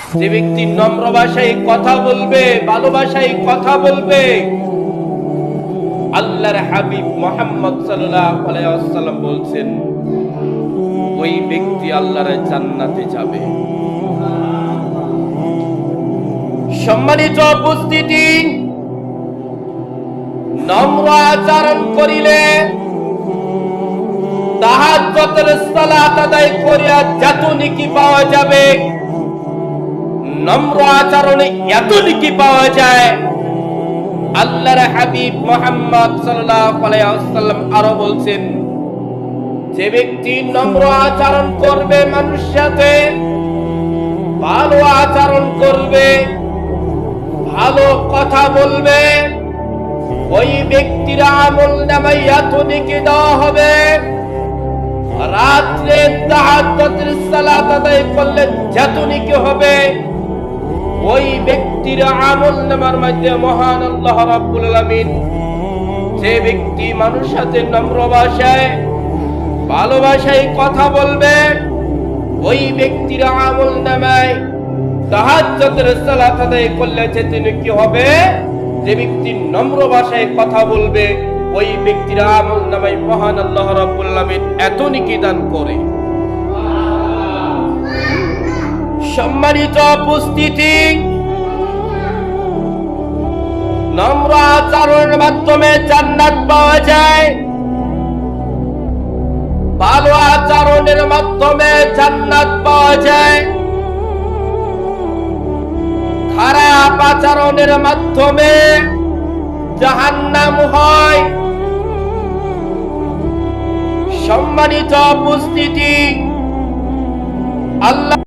যে ব্যক্তি নম্র ভাষায় কথা বলবে ভালোবাসায় কথা বলবে, আল্লাহর হাবিব মোহাম্মদ আলাইহি বলছেন, ওই ব্যক্তি আল্লাহর জান্নাতে যাবে। সম্মানিত উপস্থিতি, নম্র আচরণ করিলে তাহাজ্জুদের সালাত আদায় করিয়া যত নেকি পাওয়া যাবে। নম্র আচরণে এত নেকি পাওয়া যায়? আল্লাহর হাবিব মোহাম্মদ ওয়াসাল্লাম আরও বলছেন, যে ব্যক্তি নম্র আচরণ করবে মানুষের সাথে, ভালো আচরণ করবে, ভালো কথা বলবে, ওই ব্যক্তির আমল নামাই এত নেকি দেওয়া হবে। রাত্রে তাহাজ্জুদের সালাত আদায় করলে যত নেকি হবে ওই ব্যক্তির আমল নামার মধ্যে মহান আল্লাহ রাব্বুল আলামিন যে ব্যক্তি মানুষ সাথে নম্র ভাষায়, ভালোবাসায় কথা বলবে, ওই ব্যক্তির আমল নামায় তাহাজ্জুদের সালাত আদায় করলে যেতে কি হবে? যে ব্যক্তি নম্র ভাষায় কথা বলবে, ওই ব্যক্তির আমল নামায় মহান আল্লাহ রাব্বুল আলামিন এত নেকি দান করে। সম্মানিত উপস্থিতি। নম্র আচরণের মাধ্যমে জান্নাত পাওয়া যায়। ভালো আচরণের মাধ্যমে জান্নাত পাওয়া যায়। খারাপ আচরণের মাধ্যমে জাহান্নাম হয়। সম্মানিত উপস্থিতি। আল্লাহ